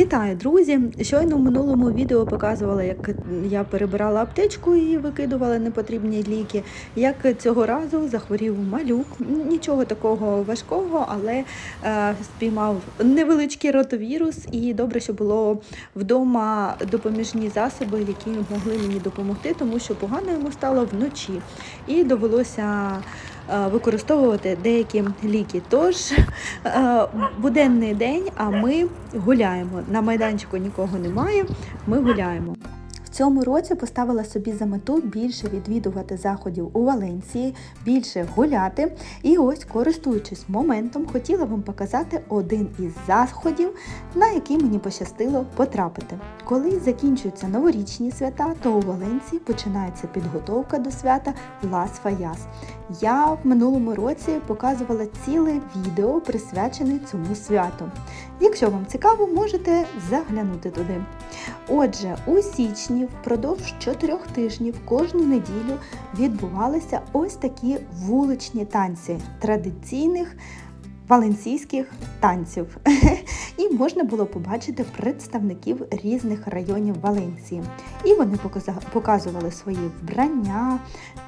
Вітаю, друзі! Щойно в минулому відео показувала, як я перебирала аптечку і викидувала непотрібні ліки. Як цього разу захворів малюк. Нічого такого важкого, але е, спіймав невеличкий ротовірус, і добре, що було вдома допоміжні засоби, які могли мені допомогти, тому що погано йому стало вночі. І довелося використовувати деякі ліки. Тож е, буденний день, а ми гуляємо. На майданчику нікого немає. Ми гуляємо. Цьому році поставила собі за мету більше відвідувати заходів у Валенції, більше гуляти. І ось, користуючись моментом, хотіла вам показати один із заходів, на який мені пощастило потрапити. Коли закінчуються новорічні свята, то у Валенції починається підготовка до свята Лас Фаяс. Я в минулому році показувала ціле відео, присвячене цьому святу. Якщо вам цікаво, можете заглянути туди. Отже, у січні впродовж чотирьох тижнів кожну неділю відбувалися ось такі вуличні танці традиційних валенсійських танців. І можна було побачити представників різних районів Валенції. І вони показували свої вбрання,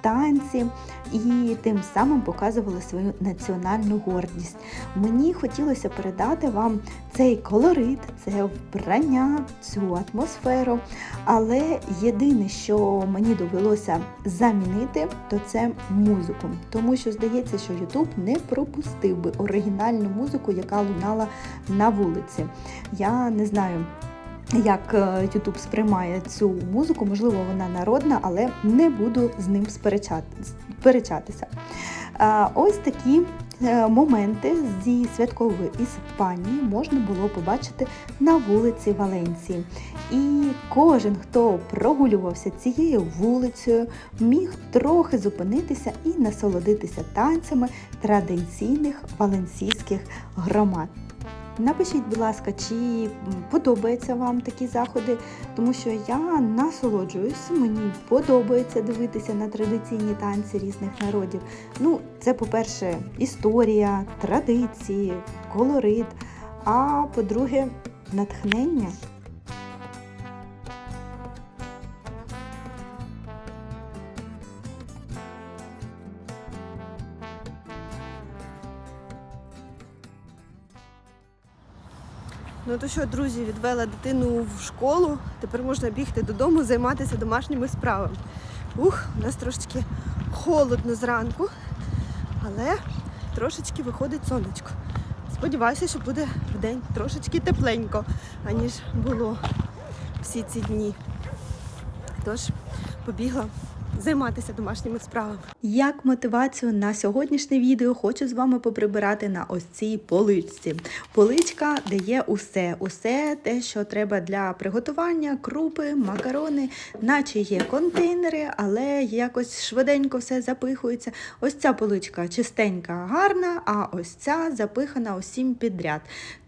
танці і тим самим показували свою національну гордість. Мені хотілося передати вам цей колорит, це вбрання, цю атмосферу. Але єдине, що мені довелося замінити, то це музику. Тому що здається, що Ютуб не пропустив би оригінальну музику, яка лунала на вулиці. Я не знаю. Як е, YouTube сприймає цю музику, можливо, вона народна, але не буду з ним сперечатися. Ось такі е, моменти зі святкової Іспанії можна було побачити на вулиці Валенції. І кожен, хто прогулювався цією вулицею, міг трохи зупинитися і насолодитися танцями традиційних валенсійських громад. Напишіть, будь ласка, чи подобаються вам такі заходи, тому що я насолоджуюсь, мені подобається дивитися на традиційні танці різних народів. Ну, це, по-перше, історія, традиції, колорит, а по-друге, натхнення. Ну то що, друзі, відвела дитину в школу. Тепер можна бігти додому, займатися домашніми справами. Ух, у нас трошечки холодно зранку, але трошечки виходить сонечко. Сподіваюся, що буде в день трошечки тепленько, аніж було всі ці дні. Тож побігла займатися домашніми справами. Як мотивацію на сьогоднішнє відео хочу з вами поприбирати на ось цій поличці. Поличка, де є усе, усе те, що треба для приготування, крупи, макарони, наче є контейнери, але якось швиденько все запихується. Ось ця поличка чистенька, гарна, а ось ця запихана усім підряд.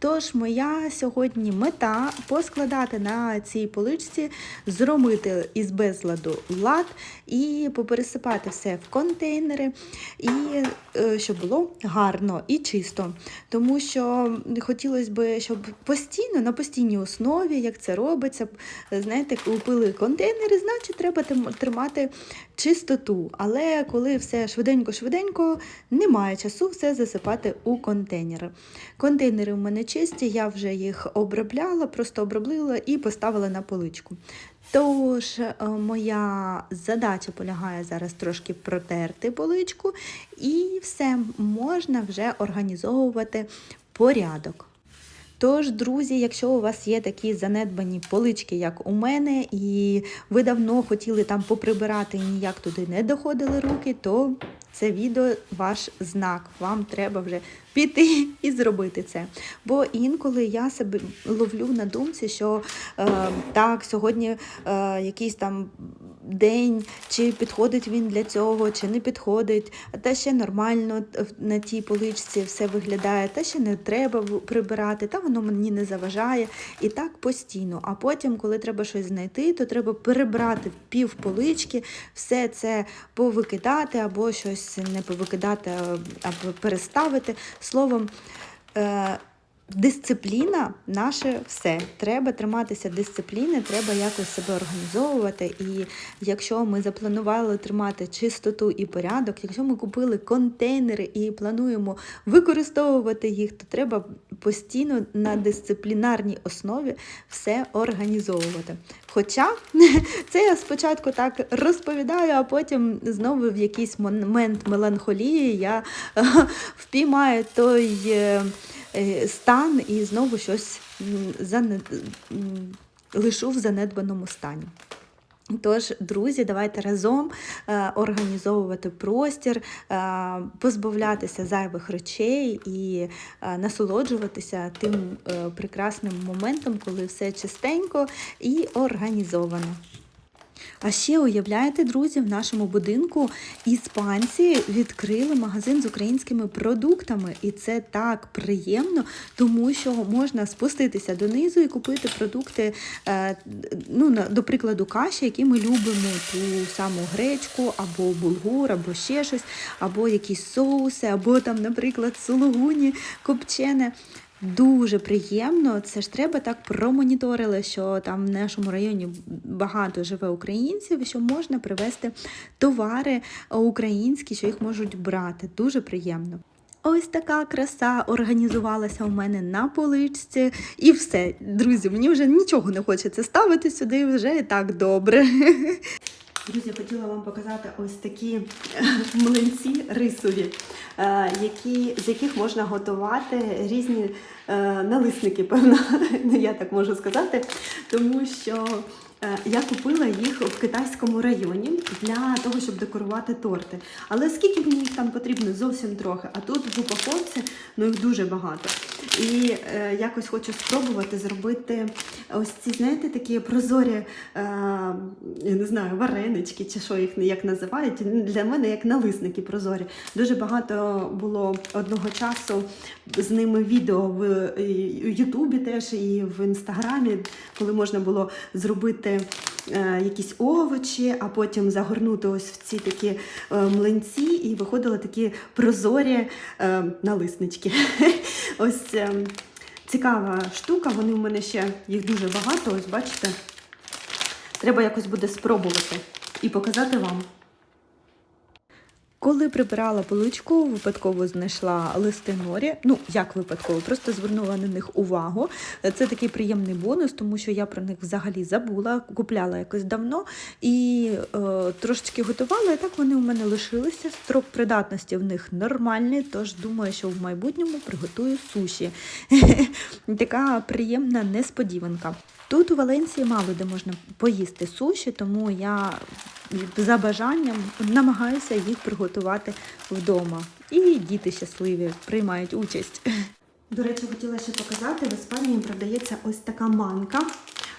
Тож моя сьогодні мета поскладати на цій поличці, зромити із безладу лад і попересипати все в контейнери, і е, щоб було гарно і чисто. Тому що хотілося б, щоб постійно, на постійній основі, як це робиться, знаєте, купили контейнери, значить треба тримати чистоту. Але коли все швиденько-швиденько, немає часу все засипати у контейнери. Контейнери у мене чисті, я вже їх обробляла, просто обробила і поставила на поличку. Тож е, моя задача полягає зараз трошки протерти поличку, і все можна вже організовувати порядок. Тож, друзі, якщо у вас є такі занедбані полички, як у мене, і ви давно хотіли там поприбирати і ніяк туди не доходили руки, то це відео ваш знак. Вам треба вже піти і зробити це. Бо інколи я себе ловлю на думці, що е, так, сьогодні е, якийсь там день, чи підходить він для цього, чи не підходить, та ще нормально на тій поличці все виглядає, та ще не треба прибирати, та воно мені не заважає. І так постійно. А потім, коли треба щось знайти, то треба перебрати пів полички, все це повикидати або щось не повикидати, або переставити. Словом, е, Дисципліна наше все. Треба триматися дисципліни, треба якось себе організовувати. І якщо ми запланували тримати чистоту і порядок, якщо ми купили контейнери і плануємо використовувати їх, то треба постійно на дисциплінарній основі все організовувати. Хоча це я спочатку так розповідаю, а потім знову в якийсь момент меланхолії я е, впіймаю той. е, е, стан і знову щось лишу в занедбаному стані. Тож, друзі, давайте разом е, організовувати простір, е, позбавлятися зайвих речей і е, насолоджуватися тим прекрасним моментом, коли все чистенько і організовано. А ще уявляєте, друзі, в нашому будинку іспанці відкрили магазин з українськими продуктами, і це так приємно, тому що можна спуститися донизу і купити продукти, е, ну, до прикладу, каші, які ми любимо, ту саму гречку, або булгур, або ще щось, або якісь соуси, або там, наприклад, сулугуні копчене. Дуже приємно. Це ж треба так промоніторили, що там в нашому районі багато живе українців, що можна привезти товари українські, що їх можуть брати. Дуже приємно. Ось така краса організувалася у мене на поличці. І все, друзі, мені вже нічого не хочеться ставити сюди, вже і так добре. Друзі, хотіла вам показати ось такі млинці рисові, е, які, з яких можна готувати різні е, налисники, певно, ну, я так можу сказати, тому що е, я купила їх в китайському районі для того, щоб декорувати торти. Але скільки мені їх там потрібно? Зовсім трохи. А тут в упаковці ну, їх дуже багато. І е, якось хочу спробувати зробити ось ці, знаєте, такі прозорі, е, я не знаю, варенички чи що їх як називають. Для мене як налисники прозорі. Дуже багато було одного часу з ними відео в е, Ютубі теж і в інстаграмі, коли можна було зробити е, якісь овочі, а потім загорнути ось в ці такі е, млинці, і виходили такі прозорі е, налиснички. Ось цікава штука, вони в мене ще їх дуже багато, ось бачите. Треба якось буде спробувати і показати вам. Коли прибирала поличку, випадково знайшла листи норі. Ну, як випадково, просто звернула на них увагу. Це такий приємний бонус, тому що я про них взагалі забула, купляла якось давно і е, трошечки готувала, і так вони у мене лишилися. Строк придатності в них нормальний, тож думаю, що в майбутньому приготую суші. Така приємна несподіванка. Тут у Валенції мало де можна поїсти суші, тому я за бажанням намагаюся їх приготувати вдома. І діти щасливі приймають участь. До речі, хотіла ще показати, в Іспанії продається ось така манка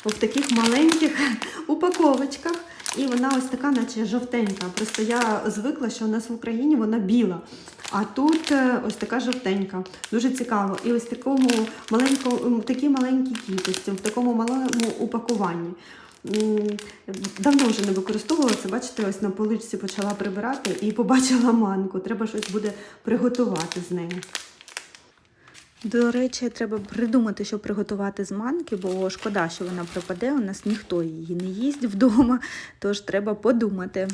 в таких маленьких упаковочках. І вона ось така, наче жовтенька. Просто я звикла, що у нас в Україні вона біла. А тут е, ось така жовтенька. Дуже цікаво. І ось такому маленькому, такі маленькі кількості, в такому малому упакуванні. Давно вже не використовувала це. Бачите, ось на поличці почала прибирати і побачила манку. Треба щось буде приготувати з нею. До речі, треба придумати, що приготувати з манки, бо шкода, що вона пропаде. У нас ніхто її не їсть вдома, тож треба подумати.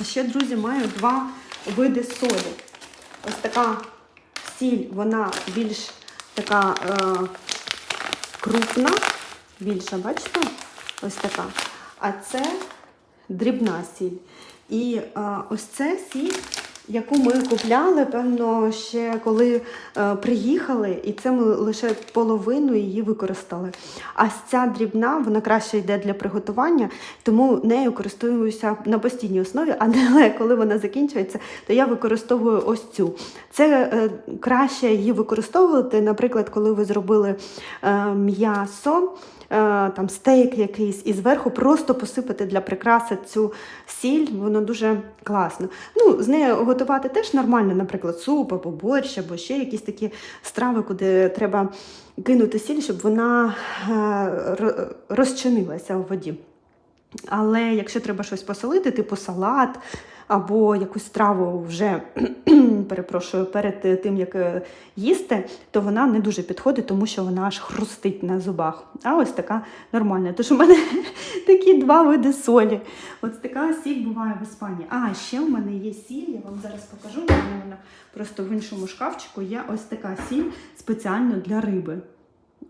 А ще, друзі, маю два види солі. Ось така сіль, вона більш така е, крупна, більша, бачите? Ось така. А це дрібна сіль. І е, ось це сіль, яку ми купляли, певно, ще коли е, приїхали, і це ми лише половину її використали. А ця дрібна, вона краще йде для приготування, тому нею користуюся на постійній основі, але коли вона закінчується, то я використовую ось цю. Це е, краще її використовувати, наприклад, коли ви зробили м'ясо. Е, Там стейк якийсь і зверху просто посипати для прикраси цю сіль, воно дуже класно. Ну, з нею готувати теж нормально, наприклад, суп або борщ, або ще якісь такі страви, куди треба кинути сіль, щоб вона е, розчинилася у воді. Але якщо треба щось посолити, типу салат або якусь страву вже перепрошую, перед тим як е, їсти, то вона не дуже підходить, тому що вона аж хрустить на зубах. А ось така нормальна. Тож у мене такі два види солі. Ось така сіль буває в Іспанії. А ще у мене є сіль, я вам зараз покажу. Вона просто в іншому шкафчику є ось така сіль спеціально для риби.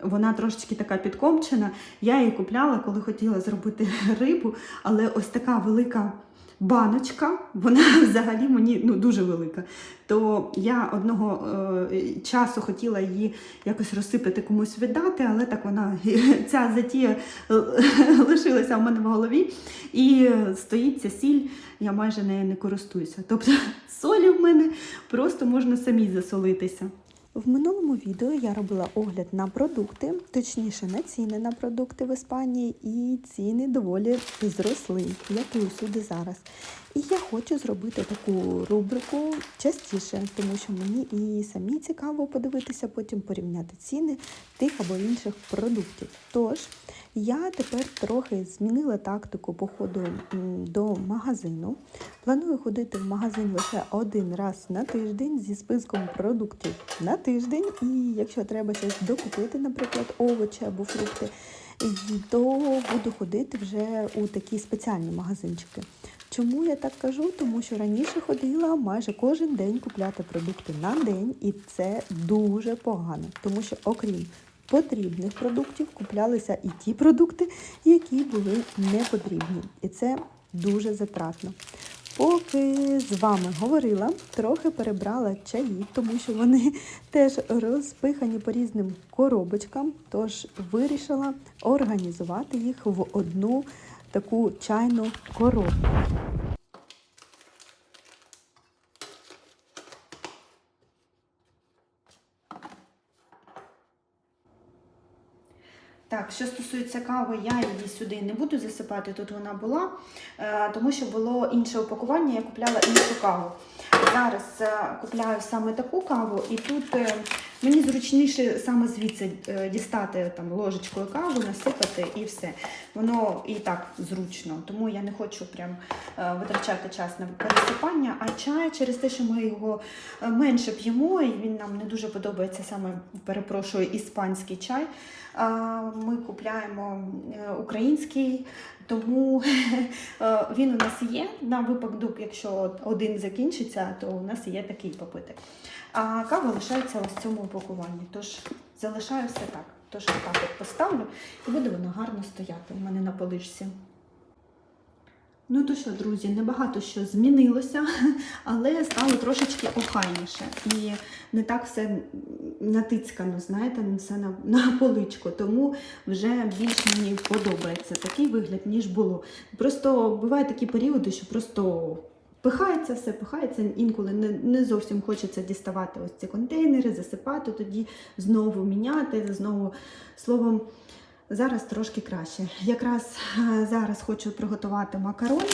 Вона трошечки така підкопчена. Я її купляла, коли хотіла зробити рибу, але ось така велика баночка, вона взагалі мені ну, дуже велика. То я одного е, часу хотіла її якось розсипати комусь віддати, але так вона ця затія е, лишилася в мене в голові. І стоїть ця сіль, я майже нею не користуюся. Тобто солі в мене просто можна самі засолитися. В минулому відео я робила огляд на продукти, точніше на ціни на продукти в Іспанії, і ціни доволі зросли, як і усюди зараз. І я хочу зробити таку рубрику частіше, тому що мені і самі цікаво подивитися, потім порівняти ціни тих або інших продуктів. Тож я тепер трохи змінила тактику походу до магазину. Планую ходити в магазин лише один раз на тиждень зі списком продуктів на тиждень. І якщо треба щось докупити, наприклад, овочі або фрукти, то буду ходити вже у такі спеціальні магазинчики. Чому я так кажу? Тому що раніше ходила майже кожен день купляти продукти на день, і це дуже погано, тому що окрім потрібних продуктів куплялися і ті продукти, які були не потрібні. І це дуже затратно. Поки з вами говорила, трохи перебрала чаї, тому що вони теж розпихані по різним коробочкам. Тож вирішила організувати їх в одну таку чайну коробку. Так, що стосується кави, я її сюди не буду засипати, тут вона була, е, тому що було інше упакування, я купляла іншу каву. Зараз е, купляю саме таку каву, і тут е, мені зручніше саме звідси е, дістати там ложечкою каву, насипати і все. Воно і так зручно, тому я не хочу прям е, витрачати час на пересипання. А чай через те, що ми його е, менше п'ємо, і він нам не дуже подобається саме, перепрошую, іспанський чай. Ми купляємо український, тому він у нас є на випадок, якщо один закінчиться, то у нас є такий попити. А кава лишається ось в цьому упакуванні. Тож залишаю все так. Тож так от поставлю і буде воно гарно стояти у мене на поличці. Ну то що, друзі, небагато що змінилося, але стало трошечки охайніше. І не так все натицькано, знаєте, все на, на поличку. Тому вже більш мені подобається такий вигляд, ніж було. Просто бувають такі періоди, що просто пихається все, пихається, інколи не, не зовсім хочеться діставати ось ці контейнери, засипати, тоді знову міняти, знову словом. Зараз трошки краще. Якраз е, зараз хочу приготувати макарони.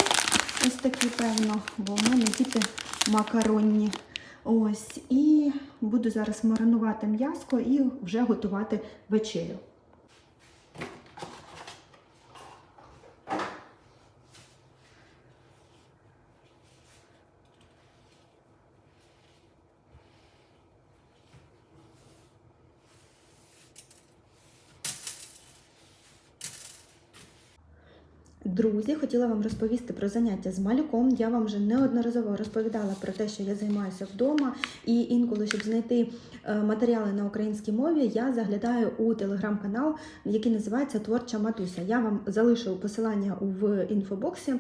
Ось такі, певно, бо в мене діти макаронні. Ось. І буду зараз маринувати м'яско і вже готувати вечерю. Друзі, хотіла вам розповісти про заняття з малюком. Я вам вже неодноразово розповідала про те, що я займаюся вдома, і інколи, щоб знайти е, матеріали на українській мові, я заглядаю у телеграм-канал, який називається Творча Матуся. Я вам залишу посилання в інфобоксі,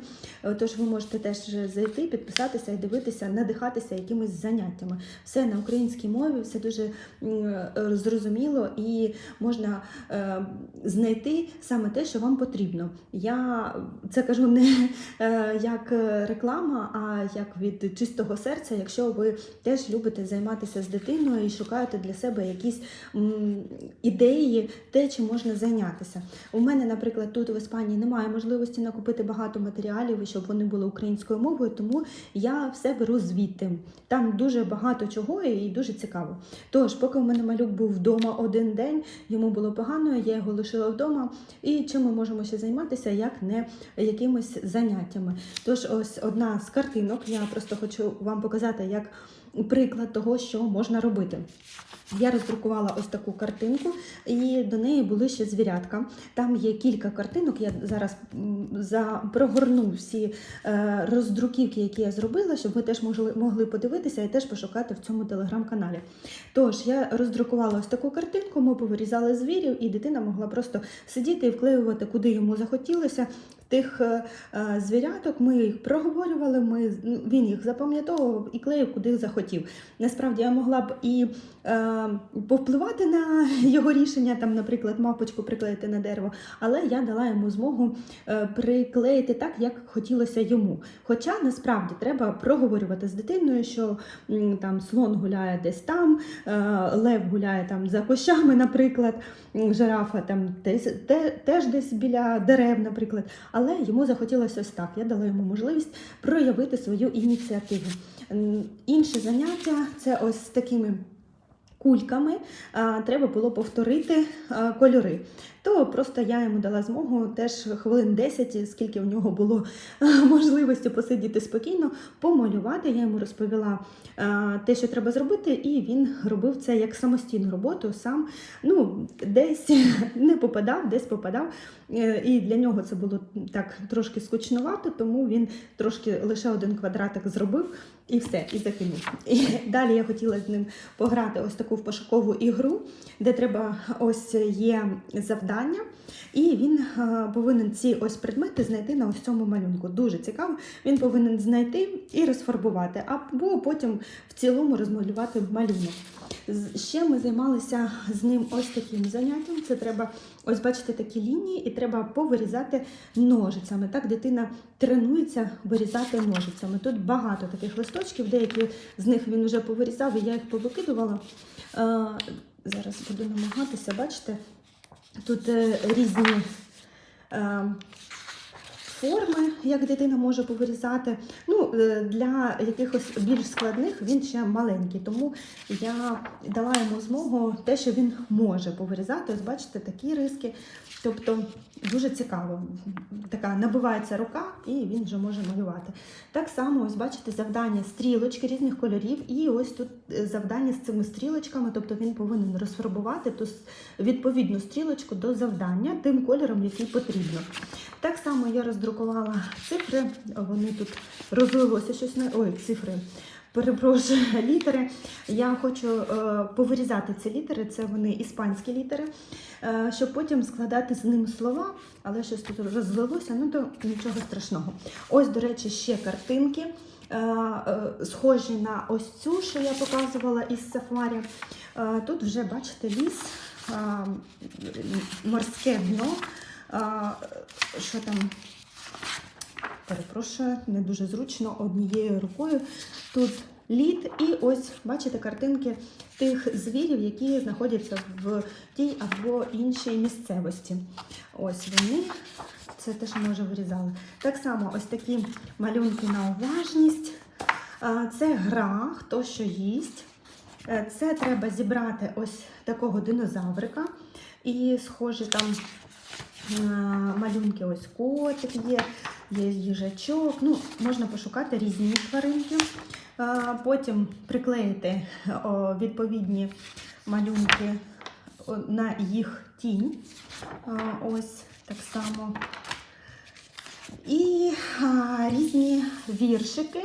е, тож ви можете теж зайти, підписатися і дивитися, надихатися якимись заняттями. Все на українській мові, все дуже е, зрозуміло і можна знайти саме те, що вам потрібно. Я це кажу не е, як реклама, а як від чистого серця, якщо ви теж любите займатися з дитиною і шукаєте для себе якісь ідеї, те, чим можна зайнятися. У мене, наприклад, тут в Іспанії немає можливості накупити багато матеріалів, щоб вони були українською мовою, тому я все беру звідти. Там дуже багато чого і дуже цікаво. Тож, поки у мене малюк був вдома один день, йому було погано, я його лишила вдома. І чим ми можемо ще займатися, як не якимись заняттями. Тож, ось одна з картинок. Я просто хочу вам показати як приклад того, що можна робити. Я роздрукувала ось таку картинку, і до неї були ще звірятка. Там є кілька картинок. Я зараз за прогорну всі е, роздруківки, які я зробила, щоб ви теж могли подивитися і теж пошукати в цьому телеграм-каналі. Тож я роздрукувала ось таку картинку, ми повирізали звірів, і дитина могла просто сидіти і вклеювати, куди йому захотілося. Тих е, е, звіряток ми їх проговорювали, ми, він їх запам'ятовував і клеїв, куди захотів. Насправді я могла б і е, повпливати на його рішення, там, наприклад, мапочку приклеїти на дерево, але я дала йому змогу е, приклеїти так, як хотілося йому. Хоча насправді треба проговорювати з дитиною, що там слон гуляє десь там, лев гуляє там за кущами, наприклад, жирафа там теж десь біля дерев, наприклад. Але йому захотілося ось так. Я дала йому можливість проявити свою ініціативу. Інше заняття це ось такими кульками. Треба було повторити кольори. То просто я йому дала змогу теж хвилин 10, скільки в нього було можливості посидіти спокійно, помалювати. Я йому розповіла те, що треба зробити, і він робив це як самостійну роботу, сам ну, десь не попадав, десь попадав. Е, І для нього це було так трошки скучновато, тому він трошки лише один квадратик зробив і все, і закинув. І далі я хотіла з ним пограти ось таку в пошукову ігру, де треба ось є завдання, і він е, повинен ці ось предмети знайти на ось цьому малюнку. Дуже цікаво. Він повинен знайти і розфарбувати, або потім в цілому розмалювати малюнок. Ще ми займалися з ним ось таким заняттям. Це треба ось бачите такі лінії, і треба повирізати ножицями. Так дитина тренується вирізати ножицями. Тут багато таких листочків, деякі з них він вже повирізав, і я їх повикидувала. Е, Зараз буду намагатися, бачите, тут е, різні. Форми, як дитина може повирізати. Ну, е, для якихось більш складних він ще маленький, тому я дала йому змогу те, що він може повирізати. Ось бачите, такі риски. Тобто дуже цікаво. Така набивається рука, і він вже може малювати. Так само, ось бачите, завдання стрілочки різних кольорів, і ось тут е, завдання з цими стрілочками, тобто він повинен розфарбувати ту відповідну стрілочку до завдання тим кольором, який потрібно. Так само я роздрукувала цифри, вони тут розлилося щось ой, цифри. Перепрошую, літери. Я хочу е, повирізати ці літери, це вони іспанські літери, е, щоб потім складати з ними слова, але щось тут розлилося, ну то нічого страшного. Ось, до речі, ще картинки, е, е, схожі на ось цю, що я показувала із сафарі. Е, тут вже бачите ліс, е, морське дно. Що там? Перепрошую, не дуже зручно однією рукою. Тут лід, і ось бачите картинки тих звірів, які знаходяться в тій або іншій місцевості. Ось вони. Це теж ми вже вирізали. Так само ось такі малюнки на уважність. Це гра, хто що їсть. Е, Це треба зібрати ось такого динозаврика. І схожі там малюнки, ось котик є, є їжачок. Ну, можна пошукати різні тваринки. Е, Потім приклеїти відповідні малюнки на їх тінь. Е, Ось так само. І різні віршики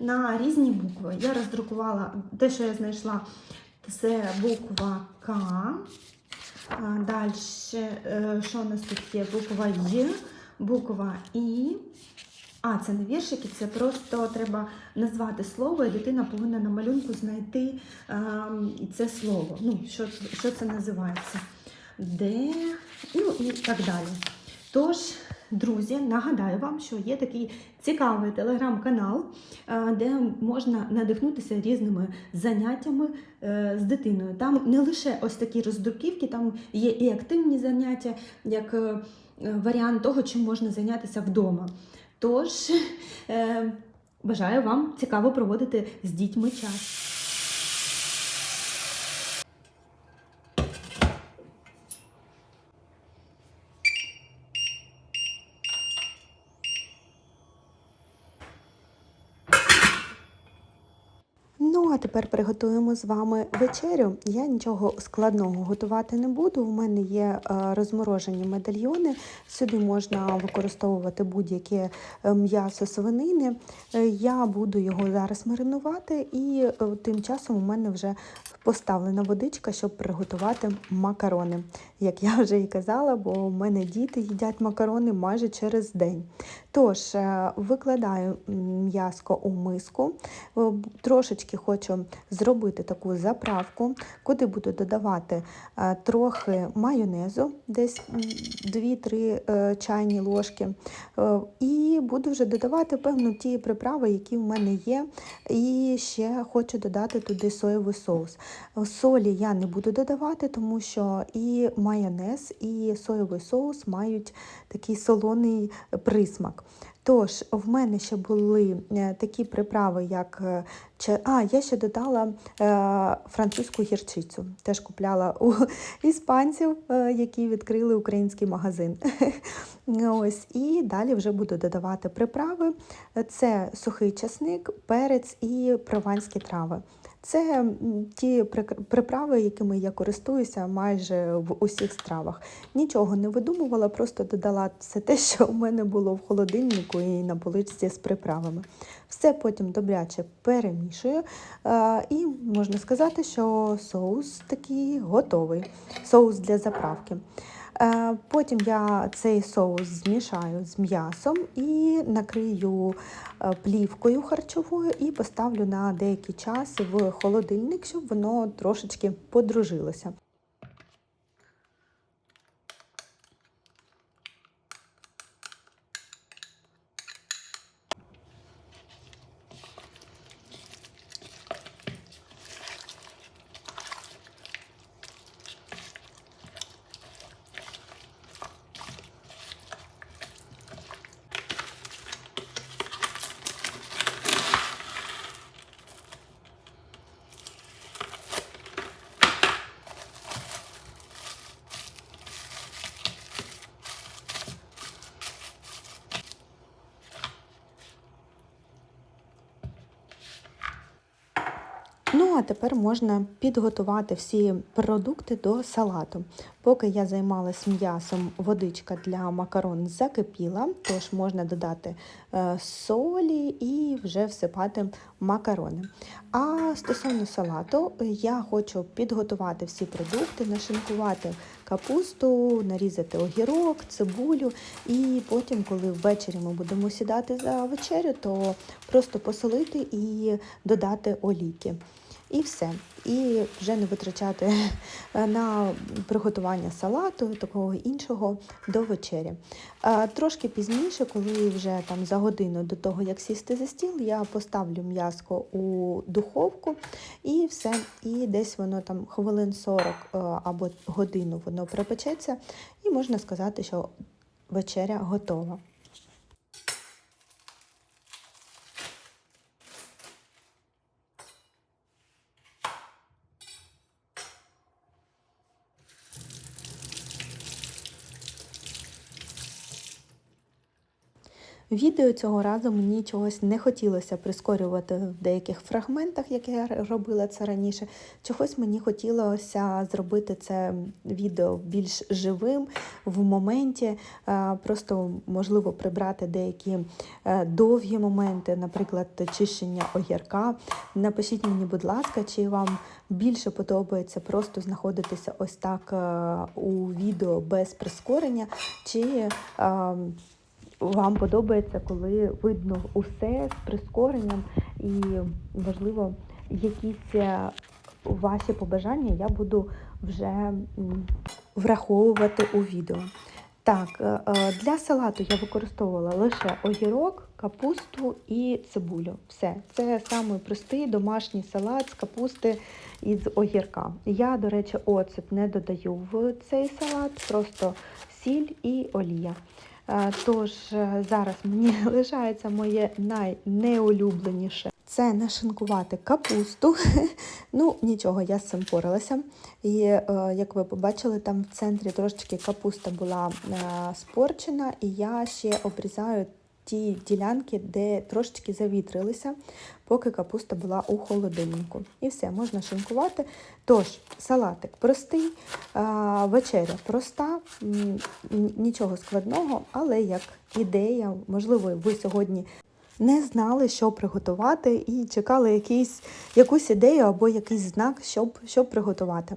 на різні букви. Я роздрукувала те, що я знайшла, це буква К. Далі, що у нас тут є? Буква Й, буква І. А, це не віршики, це просто треба назвати слово, і дитина повинна на малюнку знайти ем, це слово. Ну, що, що це називається? Де, ну і так далі. Тож, друзі, нагадаю вам, що є такий цікавий телеграм-канал, е, де можна надихнутися різними заняттями е, з дитиною. Там не лише ось такі роздруківки, там є і активні заняття, як е, варіант того, чим можна зайнятися вдома. Тож, бажаю вам цікаво проводити з дітьми час. Ну, а тепер приготуємо з вами вечерю. Я нічого складного готувати не буду. У мене є е, розморожені медальйони. Сюди можна використовувати будь-яке е, м'ясо свинини. Е, Я буду його зараз маринувати, і тим часом у мене вже поставлена водичка, щоб приготувати макарони. Як я вже і казала, бо у мене діти їдять макарони майже через день. Тож, е, викладаю м'яско у миску, Е, трошечки хочу зробити таку заправку, куди буду додавати е, трохи майонезу, десь 2-3 е, чайні ложки. І буду вже додавати певно ті приправи, які в мене є. І ще хочу додати туди соєвий соус. Солі я не буду додавати, тому що і майонез, і соєвий соус мають такий солоний присмак. Тож, в мене ще були е, такі приправи, як е, а, я ще додала е, французьку гірчицю. Теж купляла у іспанців, які відкрили український магазин. Ось, і далі вже буду додавати приправи. Це сухий часник, перець і прованські трави. Це ті приправи, якими я користуюся майже в усіх стравах. Нічого не видумувала, просто додала все те, що у мене було в холодильнику і на поличці з приправами. Все потім добряче перемішую, е, і можна сказати, що соус такий готовий. Соус для заправки. Е, Потім я цей соус змішаю з м'ясом і накрию е, плівкою харчовою і поставлю на деякий час в холодильник, щоб воно трошечки подружилося. А тепер можна підготувати всі продукти до салату. Поки я займалась м'ясом, водичка для макарон закипіла, тож можна додати е, солі і вже всипати макарони. А стосовно салату, я хочу підготувати всі продукти, нашинкувати капусту, нарізати огірок, цибулю, і потім, коли ввечері ми будемо сідати за вечерю, то просто посолити і додати олійки. І все. І вже не витрачати на приготування салату такого іншого до вечері. Трошки пізніше, коли вже там за годину до того, як сісти за стіл, я поставлю м'яско у духовку і все. І десь воно там хвилин 40 е, або годину воно пропечеться, і можна сказати, що вечеря готова. Відео цього разу мені чогось не хотілося прискорювати в деяких фрагментах, як я робила це раніше. Чогось мені хотілося зробити це відео більш живим в моменті, просто можливо прибрати деякі е, довгі моменти, наприклад, чищення огірка. Напишіть мені, будь ласка, чи вам більше подобається просто знаходитися ось так е, у відео без прискорення, чи вам подобається, коли видно усе з прискоренням і, можливо, якісь е, ваші побажання я буду вже враховувати у відео. Так, е, е, для салату я використовувала лише огірок, капусту і цибулю. Все. Це самий простий домашній салат з капусти і з огірка. Я, до речі, оцет не додаю в цей салат, просто сіль і олія. Е, Тож е, зараз мені лишається моє найнеулюбленіше. Це нашинкувати капусту. Ну, нічого, я з цим поралася. І е, як ви побачили, там в центрі трошечки капуста була спорчена, і я ще обрізаю ті ділянки, де трошечки завітрилися, поки капуста була у холодильнику. І все, можна шинкувати. Тож, салатик простий, вечеря проста, нічого складного, але як ідея, можливо, ви сьогодні не знали, що приготувати, і чекали якийсь, якусь ідею або якийсь знак, щоб, щоб приготувати.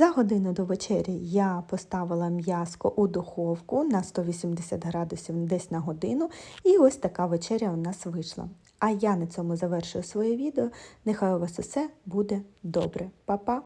За годину до вечері я поставила м'яско у духовку на 180 градусів десь на годину, і ось така вечеря у нас вийшла. А я на цьому завершую своє відео. Нехай у вас усе буде добре. Па-па!